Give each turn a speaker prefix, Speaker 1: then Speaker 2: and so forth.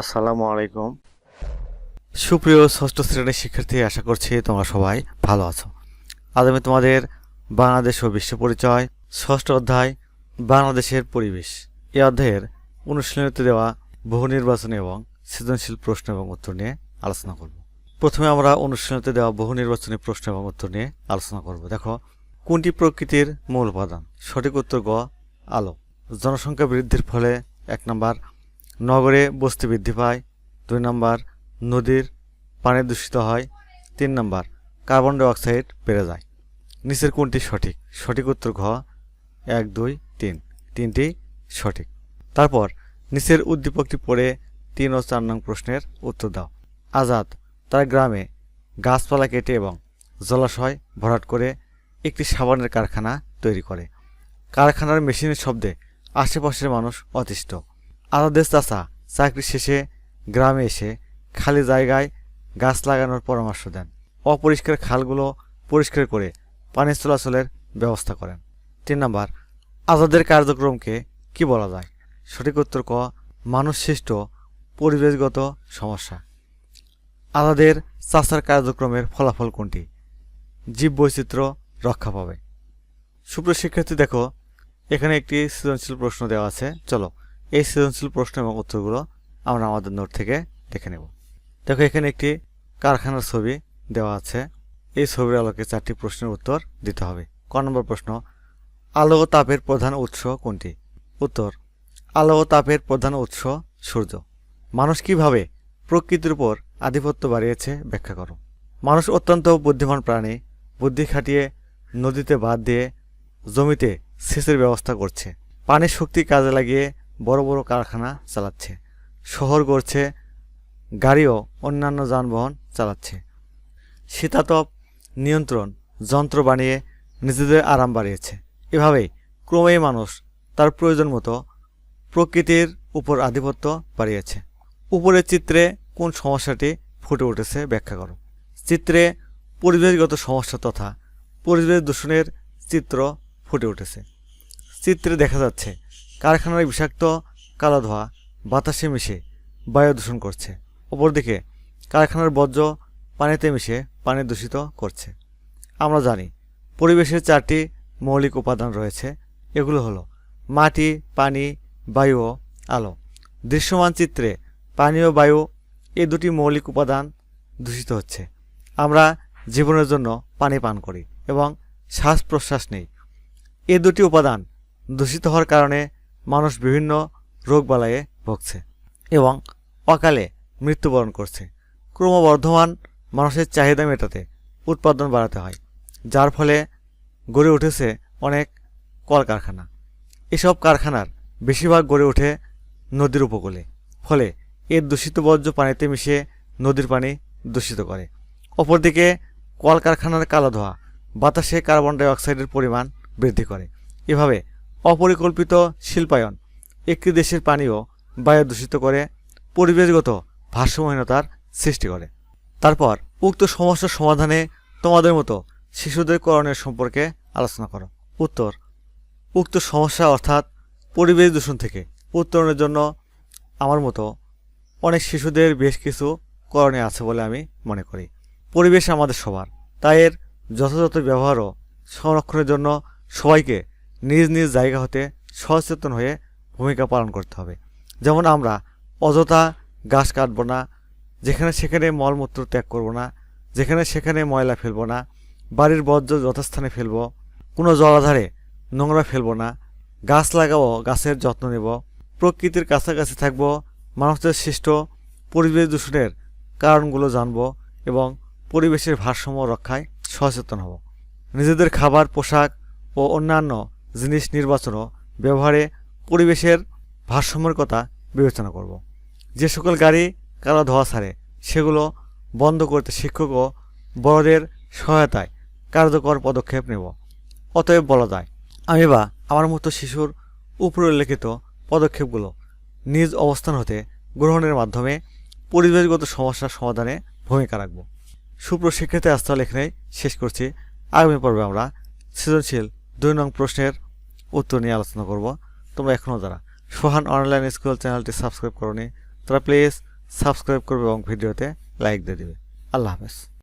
Speaker 1: আসসালামু আলাইকুম। সুপ্রিয় ষষ্ঠ শ্রেণির শিক্ষার্থী, আশা করছি তোমরা সবাই ভালো আছো। আজ আমি তোমাদের বাংলাদেশ ও বিশ্ব পরিচয়, ষষ্ঠ অধ্যায়, বাংলাদেশের পরিবেশ। এই অধ্যায়ের অনুশীলনীতে দেওয়া বহু নির্বাচন এবং সৃজনশীল প্রশ্ন এবং উত্তর নিয়ে আলোচনা করব। প্রথমে আমরা অনুশীলনীতে দেওয়া বহু নির্বাচনী প্রশ্ন এবং উত্তর নিয়ে আলোচনা করব। দেখো, কোনটি প্রকৃতির মূল উপাদান? সঠিক উত্তর গ, আলো। জনসংখ্যা বৃদ্ধির ফলে এক নম্বর নগরে বস্তি বৃদ্ধি পায়। দুই নম্বর, নদীর পানি দূষিত হয়। তিন নম্বর, কার্বন ডাইঅক্সাইড বেড়ে যায়। নিচের কোনটি সঠিক? সঠিক উত্তর ঘ, এক, দুই, তিন। তিনটি সঠিক। তারপর, নিচের উদ্দীপকটি পড়ে তিন ও চার নং প্রশ্নের উত্তর দাও। আজাদ তার গ্রামে গাছপালা কেটে এবং জলাশয় ভরাট করে একটি সাবানের কারখানা তৈরি করে। কারখানার মেশিনের শব্দে আশেপাশের মানুষ অতিষ্ঠ। আলাদের চাচা, চাকরি শেষে গ্রামে এসে খালি জায়গায় গাছ লাগানোর পরামর্শ দেন। অপরিষ্কার খালগুলো পরিষ্কার করে পানি চলাচলের ব্যবস্থা করেন। তিন নম্বর, আজাদের কার্যক্রমকে কি বলা যায়? সঠিক উত্তর ক মানুষ সৃষ্ট পরিবেশগত সমস্যা। আজাদের চাষার কার্যক্রমের ফলাফল কোনটি? জীব বৈচিত্র্য রক্ষা পাবে। সুপ্রিয় শিক্ষার্থী, দেখো, এখানে একটি সৃজনশীল প্রশ্ন দেওয়া আছে। চলো এই সৃজনশীল প্রশ্ন এবং উত্তরগুলো আমরা আমাদের নোট থেকে দেখে নেব। দেখো, এখানে একটি কারখানার ছবি দেওয়া আছে। এই ছবির আলোকে চারটি প্রশ্নের উত্তর দিতে হবে। ক নম্বর প্রশ্ন, আলো তাপের প্রধান উৎস কোনটি? উত্তর, আলো তাপের প্রধান উৎস সূর্য। মানুষ কীভাবে প্রকৃতির উপর আধিপত্য বাড়িয়েছে ব্যাখ্যা করো। মানুষ অত্যন্ত বুদ্ধিমান প্রাণী, বুদ্ধি খাটিয়ে নদীতে বাদ দিয়ে জমিতে সেচের ব্যবস্থা করছে। পানির শক্তি কাজে লাগিয়ে বড় বড় কারখানা চালাচ্ছে। শহর গড়ছে, গাড়িও অন্যান্য যানবাহন চালাচ্ছে। শীতাতপ নিয়ন্ত্রণ যন্ত্র বানিয়ে নিজেদের আরাম বাড়িয়েছে। এভাবেই ক্রমেই মানুষ তার প্রয়োজন মতো প্রকৃতির উপর আধিপত্য বাড়িয়েছে। উপরের চিত্রে কোন সমস্যাটি ফুটে উঠেছে ব্যাখ্যা করো। চিত্রে পরিবেশগত সমস্যা তথা পরিবেশ দূষণের চিত্র ফুটে উঠেছে। চিত্রে দেখা যাচ্ছে কারখানার বিষাক্ত কালো ধোঁয়া বাতাসে মিশে বায়ু দূষণ করছে। অপরদিকে, কারখানার বর্জ্য পানিতে মিশে পানি দূষিত করছে। আমরা জানি, পরিবেশের চারটি মৌলিক উপাদান রয়েছে। এগুলো হলো মাটি, পানি, বায়ু ও আলো। দৃশ্যমান চিত্রে পানি ও বায়ু এই দুটি মৌলিক উপাদান দূষিত হচ্ছে। আমরা জীবনের জন্য পানি পান করি এবং শ্বাস প্রশ্বাস নেই। এ দুটি উপাদান দূষিত হওয়ার কারণে মানুষ বিভিন্ন রোগবালায়ে ভুগছে এবং অকালে মৃত্যুবরণ করছে। ক্রমবর্ধমান মানুষের চাহিদা মেটাতে উৎপাদন বাড়াতে হয়, যার ফলে গড়ে উঠেছে অনেক কলকারখানা। এসব কারখানার বেশিরভাগ গড়ে ওঠে নদীর উপকূলে, ফলে এর দূষিত বর্জ্য পানিতে মিশে নদীর পানি দূষিত করে। অপরদিকে কলকারখানার কালো ধোঁয়া বাতাসে কার্বন ডাই অক্সাইডের পরিমাণ বৃদ্ধি করে। এভাবে অপরিকল্পিত শিল্পায়ন। একটি দেশের পানিও বায়ু দূষিত করে, পরিবেশগত ভারসাম্যহীনতার সৃষ্টি করে। তারপর উক্ত সমস্যার সমাধানে তোমাদের মতো শিশুদের করণের সম্পর্কে আলোচনা করো। উত্তর, উক্ত সমস্যা অর্থাৎ পরিবেশ দূষণ থেকে উত্তরণের জন্য আমার মতো অনেক শিশুদের বেশ কিছু করণীয় আছে বলে আমি মনে করি। পরিবেশ আমাদের সবার, তাই এর যথাযথ ব্যবহারও সংরক্ষণের জন্য সবাইকে নিজ নিজ জায়গা হতে সচেতন হয়ে ভূমিকা পালন করতে হবে। যেমন আমরা অযথা গাছ কাটবো না, যেখানে সেখানে মলমূত্র ত্যাগ করব না, যেখানে সেখানে ময়লা ফেলব না, বাড়ির বর্জ্য যথাস্থানে ফেলব, কোনো জলাধারে নোংরা ফেলব না, গাছ লাগাবো, গাছের যত্ন নেব, প্রকৃতির কাছাকাছি থাকব, মানুষদের সৃষ্ট পরিবেশ দূষণের কারণগুলো জানব এবং পরিবেশের ভারসাম্য রক্ষায় সচেতন হব। নিজেদের খাবার, পোশাক ও অন্যান্য জিনিস নির্বাচন ও ব্যবহারে পরিবেশের ভারসাম্যের কথা বিবেচনা করব। যে সকল গাড়ি কালো ধোয়া ছাড়ে, সেগুলো বন্ধ করতে শিক্ষক ও বড়দের সহায়তায় কার্যকর পদক্ষেপ নেব। অতএব বলা যায়, আমি বা আমার মতো শিশুর উপরে উল্লেখিত পদক্ষেপগুলো নিজ অবস্থান হতে গ্রহণের মাধ্যমে পরিবেশগত সমস্যার সমাধানে ভূমিকা রাখব। সুপ্রশিক্ষিত আস্থা এখানেই শেষ করছি। আগামী পর্বে আমরা সৃজনশীল দুই নং প্রশ্নের উত্তর নিয়ে আলোচনা করব। তোমরা এখনও যারা সোহান অনলাইন স্কুল চ্যানেলটি সাবস্ক্রাইব করো তারা প্লিজ সাবস্ক্রাইব করবে এবং ভিডিওতে লাইক দিয়ে দেবে। আল্লাহ হাফেজ।